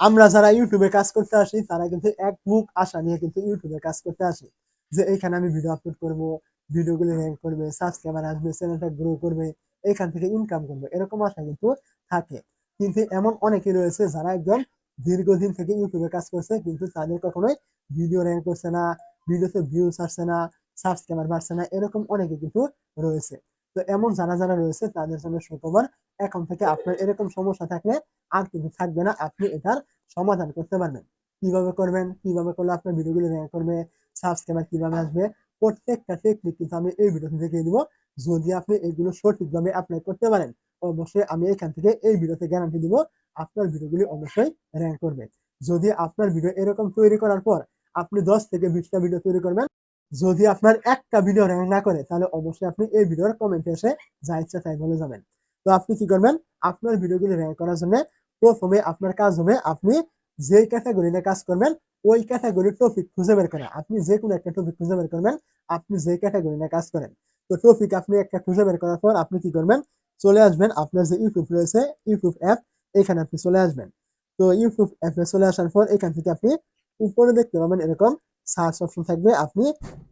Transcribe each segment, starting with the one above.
আমরা যারা ইউটিউবে কাজ করতে আসি, তারা কিন্তু এক মুখ আশা নিয়ে কিন্তু ইউটিউবে কাজ করতে আসি। যে এইখানে আমি ভিডিও আপলোড করব ভিডিওগুলো র্যাঙ্ক করবে সাবস্ক্রাইবার আসবে চ্যানেলটা গ্রো করবে এখান থেকে ইনকাম করবে, এরকম আশা কিন্তু থাকে। কিন্তু এমন অনেকে রয়েছে যারা একদম দীর্ঘদিন থেকে ইউটিউবে কাজ করছে, কিন্তু তাদের কখনোই ভিডিও র্যাঙ্ক করছে না ভিডিওতে ভিউজ আসছে না সাবস্ক্রাইবার বাড়ছে না, এরকম অনেকে কিন্তু রয়েছে। তো এমন যারা যারা রয়েছে, তাদের জন্য সুখবর। এখন থেকে আপনার এরকম সমস্যা থাকলে আর কিন্তু থাকবে না, আপনি এটার সমাধান করতে পারবেন। কীভাবে করবেন, কীভাবে করলে আপনার ভিডিওগুলো র্যাঙ্ক করবে সাবস্ক্রাইবার কীভাবে আসবে, প্রত্যেকটা টেকনিক কিন্তু আমি এই ভিডিওতে দেখিয়ে দিব। যদি আপনি এগুলো সঠিকভাবে অ্যাপ্লাই করতে পারেন, অবশ্যই আমি এখান থেকে এই ভিডিওতে গ্যারান্টি দিব, আপনার ভিডিওগুলি অবশ্যই র্যাঙ্ক করবে। যদি আপনার ভিডিও এরকম তৈরি করার পর আপনি দশ থেকে বিশটা ভিডিও তৈরি করবেন যদি আপনার একটা ভিডিও র্যাঙ্ক না করে, তাহলে অবশ্যই আপনি এই ভিডিওর কমেন্টে এসে যা ইচ্ছা তাই বলে যাবেন। তো আপনি কি করবেন? আপনার ভিডিওগুলি র্যাঙ্ক করার জন্য প্রথমে আপনার কাজ হবে আপনি যেই ক্যাটাগরি নিয়ে কাজ করবেন, ওই ক্যাটাগরির টপিক খুঁজে বের করা। আপনি যে কোনো একটা টপিক খুঁজে বের করবেন, আপনি যে ক্যাটাগরি নিয়ে কাজ করেন। তো টপিক আপনি একটা খুঁজে বের করার পর আপনি কি করবেন? চলে আসবেন আপনার যে ইউটিউব রয়েছে ইউটিউব অ্যাপ এখানে আপনি চলে আসবেন। তো ইউটিউব অ্যাপে চলে আসার পর এখান থেকে আপনি উপরে দেখতে পাবেন এরকম সার্চ অপশন থাকবে, আপনি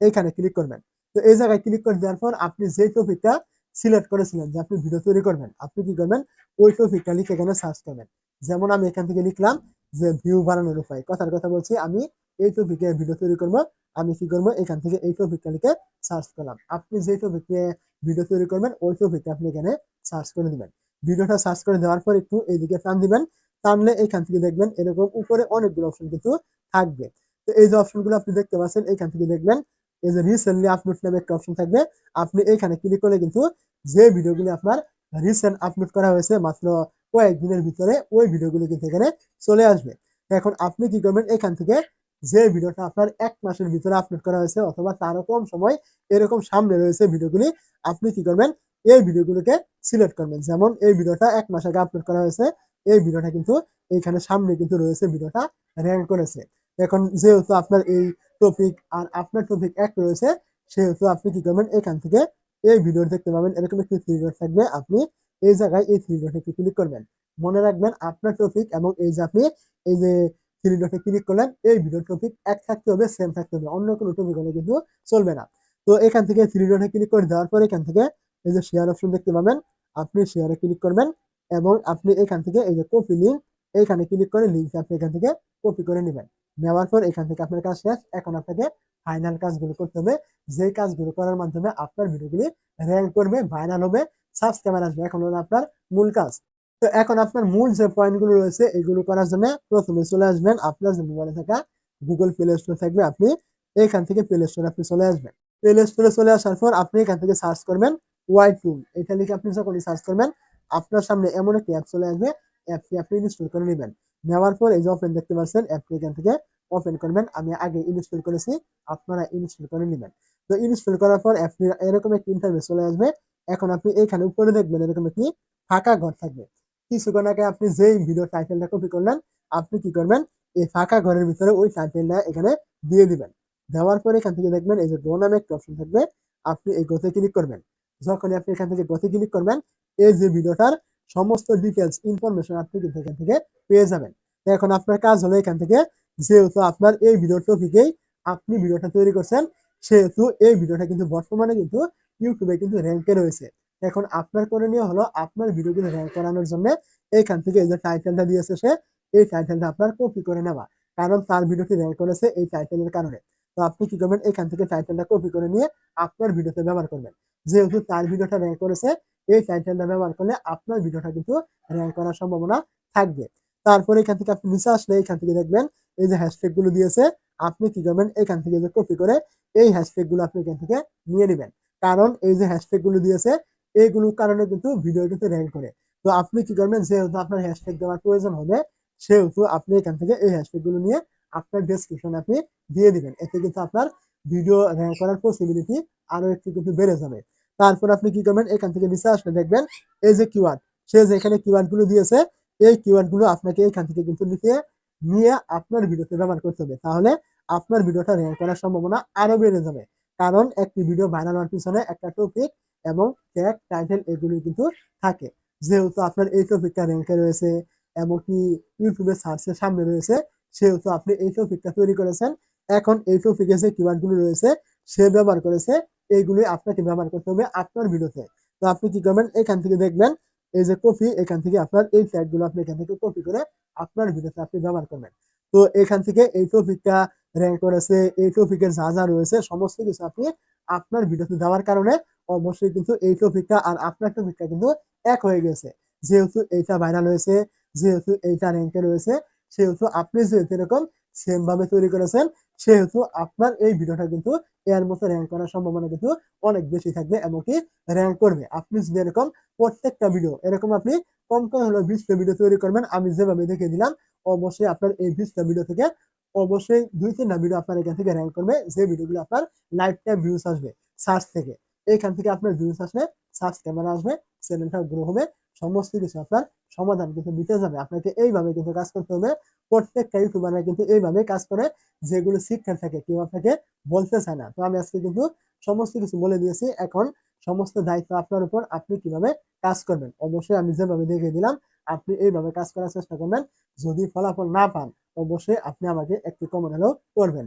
এখানে ক্লিক করবেন। তো এই জায়গায় ক্লিক করে দেওয়ার পর আপনি যে টপিকটা সিলেক্ট করেছিলেন, যে আপনি ভিডিও তৈরি করবেন, আপনি কি করবেন? ওই টপিকটা লিখে এখানে সার্চ করবেন। যেমন আমি এখান থেকে লিখলাম যে ভিউ বাড়ানোর উপায়। কথার কথা বলছি, আমি এই টপিকে ভিডিও তৈরি করব, আমি কি করব? এখান থেকে এই টপিকটা লিখে সার্চ করলাম। আপনি যে টপিকে ভিডিও তৈরি করবেন, ওই টপিকটা আপনি এখানে সার্চ করে দিবেন। ভিডিওটা সার্চ করে দেওয়ার পর একটু এইদিকে টান দিবেন, টানলে এখান থেকে দেখবেন এরকম উপরে অনেকগুলো অপশন কিন্তু থাকবে। তো এই যে অপশনগুলো আপনি দেখতে পাচ্ছেন এখান থেকে দেখবেন। এই যে রিসেন্টলি আপলোড নামে একটা অপশন থাকবে। আপনি এখানে ক্লিক করলে কিন্তু যে ভিডিওগুলি আপনার রিসেন্ট আপলোড করা হয়েছে মাত্র কয়েকদিনের ভিতরে, ওই ভিডিওগুলি কিন্তু এখানে চলে আসবে। এখন আপনি কি করবেন? এখান থেকে যে ভিডিওটা আপনার এক মাসের ভিতরে আপলোড করা হয়েছে অথবা তারও কম সময় এরকম সামনে রয়েছে ভিডিওগুলি, আপনি কি করবেন? এই ভিডিওগুলোকে সিলেক্ট করবেন। যেমন এই ভিডিওটা এক মাস আগে আপলোড করা হয়েছে, এই ভিডিওটা কিন্তু এইখানে সামনে কিন্তু রয়েছে, ভিডিওটা র্যাঙ্ক করেছে। এখন যেহেতু আপনার এই টপিক আর আপনার টপিক এক রয়েছে, সেহেতু আপনি কি করবেন, এখান থেকে এই ভিডিও দেখতে পাবেন। এরকম একটি থ্রি ডট থাকবে, আপনি এই জায়গায় এই থ্রি ডটে ক্লিক করবেন। মনে রাখবেন আপনার টপিক এবং এই যে আপনি এই যে থ্রি ডটে ক্লিক করলেন, এই ভিডিও টপিক এক থাকতে হবে সেম থাকতে হবে, অন্য কোনো টপিক হলে কিন্তু চলবে না। তো এখান থেকে থ্রি ডটে ক্লিক করে দেওয়ার পর এখান থেকে এই যে শেয়ার অপশন দেখতে পাবেন, আপনি শেয়ারে ক্লিক করবেন এবং আপনি এখান থেকে এই যে কপি লিঙ্ক এইখানে ক্লিক করে লিঙ্ক আপনি এখান থেকে কপি করে নেবেন। নেওয়ার পর এখান থেকে আপনার কাজ শেষ। এখন আপনাকে ফাইনাল কাজগুলো করতে হবে। যে কাজগুলো করার মাধ্যমে আপনার ভিডিওগুলি র্যাঙ্ক করবে ভাইরাল হবে সাবস্ক্রাইবার আসবে, এখন হলো আপনার মূল কাজ। তো এখন আপনার মূল যে পয়েন্টগুলো রয়েছে, এগুলো করার জন্য প্রথমে চলে আসবেন আপনার যে মোবাইলে থাকা গুগল প্লে স্টোর থাকবে, আপনি এখান থেকে প্লে স্টোরে আপনি চলে আসবেন। প্লে স্টোরে চলে আসার পর আপনি এখান থেকে সার্চ করবেন ওয়াই টুল এটা লিখে আপনি যখনই সার্চ করবেন, আপনার সামনে এমন একটি অ্যাপ চলে আসবে অ্যাপটি আপনি ইনস্টল করে নেবেন। নেওয়ার পর এই যে ওপেন দেখতে পাচ্ছেন অ্যাপটি এখান থেকে ওপেন করবেন। আমি আগে ইনস্টল করেছি, আপনারা ইনস্টল করে নেবেন। তো ইনস্টল করার পর অ্যাপটি এরকম একটি ইন্টারভিউ চলে আসবে। এখন আপনি এখানে উপরে দেখবেন এরকম একটি ফাঁকা ঘর থাকবে। কিছুক্ষণ আগে আপনি যেই ভিডিও টাইটেলটা কপি করলেন, আপনি কি করবেন? এই ফাঁকা ঘরের ভিতরে ওই টাইটেলটা এখানে দিয়ে দিবেন। দেওয়ার পরে এখান থেকে দেখবেন এই যে গো নামে একটা অপশন থাকবে। আপনি এই গোতে ক্লিক করবেন। যখনই আপনি এখান থেকে গোতে ক্লিক করবেন, এই যে ভিডিওটার সমস্ত ডিটেলস ইনফরমেশন আপনি কিন্তু এখান থেকে পেয়ে যাবেন। এখন আপনার কাজ হলো এখান থেকে, যেহেতু আপনার এই ভিডিও টপিকেই আপনি ভিডিওটা তৈরি করছেন, সেহেতু এই ভিডিওটা কিন্তু বর্তমানে কিন্তু ইউটিউবে কিন্তু র্যাঙ্কে রয়েছে। এখন আপনার করণীয় হলো আপনার ভিডিওগুলো র্যাঙ্ক করানোর জন্য এইখান থেকে এই যে টাইটেলটা দিয়েছে সে, এই টাইটেলটা আপনার কপি করে নেওয়া। কারণ তার ভিডিওটি র্যাঙ্ক করেছে এই টাইটেলের কারণে। তো আপনি কি করবেন? এখান থেকে টাইটেলটা কপি করে নিয়ে আপনার ভিডিওতে ব্যবহার করবেন। যেহেতু তার ভিডিওটা র্যাঙ্ক করেছে এই টাইটেলটা ব্যবহার করলে আপনার ভিডিওটা কিন্তু র্যাঙ্ক করার সম্ভাবনা থাকবে। তারপরে এখান থেকে আপনি নিচে আসলে এখান থেকে দেখবেন এই যে হ্যাশট্যাগগুলো দিয়েছে, আপনি কি করবেন? এখান থেকে যে কপি করে এই হ্যাশট্যাগগুলো আপনি এখান থেকে নিয়ে নেবেন। কারণ এই যে হ্যাশট্যাগগুলো দিয়েছে এইগুলোর কারণে কিন্তু ভিডিও কিন্তু র্যাঙ্ক করে। তো আপনি কি করবেন? যেহেতু আপনার হ্যাশট্যাগ দেওয়ার প্রয়োজন হবে, সেহেতু আপনি এখান থেকে এই হ্যাশট্যাগগুলো নিয়ে আপনার ডেসক্রিপশন আপনি দিয়ে দিবেন। এতে কিন্তু আপনার ভিডিও র্যাঙ্ক করার পসিবিলিটি আরও একটু কিন্তু বেড়ে যাবে। তারপর আপনি কি করবেন? এখান থেকে নিচে আসলে দেখবেন এই যে কিওয়ার্ড সে যে এখানে কিওয়ার্ডগুলো দিয়েছে, এই কিওয়ার্ডগুলো আপনাকে এখান থেকে কিন্তু নিতে নিয়ে আপনার ভিডিওতে ব্যবহার করতে হবে। তাহলে আপনার ভিডিওটা র্যাঙ্ক করার সম্ভাবনা আরও বেড়ে যাবে। কারণ একটি ভিডিও ভাইরাল হওয়ার পিছনে একটা টপিক এবং ট্যাগ টাইটেল এগুলি কিন্তু থাকে। যেহেতু আপনার এই টপিকটা র্যাঙ্কে রয়েছে, এমনকি ইউটিউবে সার্চের সামনে রয়েছে, সেহেতু আপনি এই টপিকটা তৈরি করেছেন। এখন এই টপিকে যে কিওয়ার্ডগুলো রয়েছে সে ব্যবহার করেছে, এইগুলি আপনাকে ব্যবহার করতে হবে আপনার ভিডিওতে তো আপনি কি করবেন? এখান থেকে দেখবেন, এই যে কপি, এখান থেকে আপনার এই ট্যাগগুলো আপনি এখান থেকে কপি করে আপনার ভিডিওতে আপনি ব্যবহার করবেন। তো এখান থেকে এই টপিকটা র্যাঙ্ক করেছে, এই টপিকের যা যা রয়েছে, সমস্ত কিছু আপনি আপনার ভিডিওতে দেওয়ার কারণে অবশ্যই কিন্তু এই টপিকটা আর আপনার টপিকটা কিন্তু এক হয়ে গেছে। যেহেতু এইটা ভাইরাল হয়েছে, যেহেতু এইটা র্যাঙ্কে রয়েছে সেহেতু আপনি যেহেতু এরকম সেম ভাবে তৈরি করেছেন, সেহেতু আপনার এই ভিডিওটা কিন্তু এর মতো র্যাঙ্ক করার সম্ভাবনা কিন্তু অনেক বেশি থাকবে এমনকি র্যাঙ্ক করবে। আপনি যদি এরকম প্রত্যেকটা ভিডিও এরকম আপনি কম করে হলো বিশটা ভিডিও তৈরি করবেন, আমি যেভাবে দেখে দিলাম, অবশ্যই আপনার এই বিশটা ভিডিও থেকে অবশ্যই দুই তিনটা ভিডিও আপনার এখান থেকে র্যাঙ্ক করবে, যে ভিডিওগুলো আপনার লাইফ টাইম ভিউজ আসবে সার্চ থেকে। এইখান থেকে আপনার ভিউজ আসবে সার্চ ক্যামেরা আসবে চ্যানেলটা গ্রো হবে, সমস্ত কিছু আপনার সমাধান কিন্তু দিতে যাবে। আপনাকে এইভাবে কিন্তু কাজ করতে হবে। প্রত্যেকটা ইউটিউবাররা কিন্তু এইভাবে কাজ করে, যেগুলো শিক্ষার থাকে কেউ আপনাকে বলতে চায় না। তো আমি আজকে কিন্তু সমস্ত কিছু বলে দিয়েছি। এখন সমস্ত দায়িত্ব আপনার উপর আপনি কীভাবে কাজ করবেন? অবশ্যই আমি যেভাবে দেখে দিলাম, আপনি এইভাবে কাজ করার চেষ্টা করবেন। যদি ফলাফল না পান, অবশ্যই আপনি আমাকে একটি কমেন্ট হলেও করবেন।